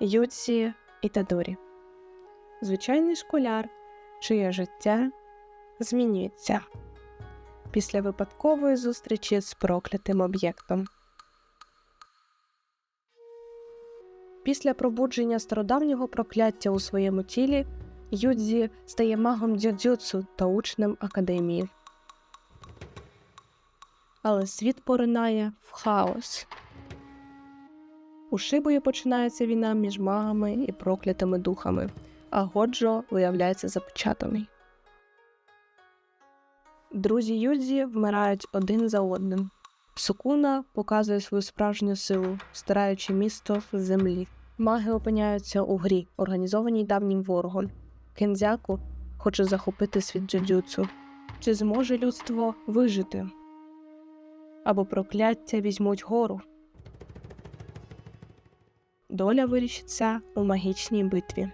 Юці Ітадорі. Звичайний школяр, чиє життя змінюється після випадкової зустрічі з проклятим об'єктом. Після пробудження стародавнього прокляття у своєму тілі Юдзі стає магом дзюдзюцу та учнем академії. Але світ поринає в хаос. У Шибою починається війна між магами і проклятими духами, а Годжо виявляється запечатаний. Друзі Юдзі вмирають один за одним. Сукуна показує свою справжню силу, стираючи місто з землі. Маги опиняються у грі, організованій давнім ворогом. Кензяку хоче захопити світ джуджуцу. Чи зможе людство вижити? Або прокляття візьмуть гору? Доля вирішиться у магічній битві.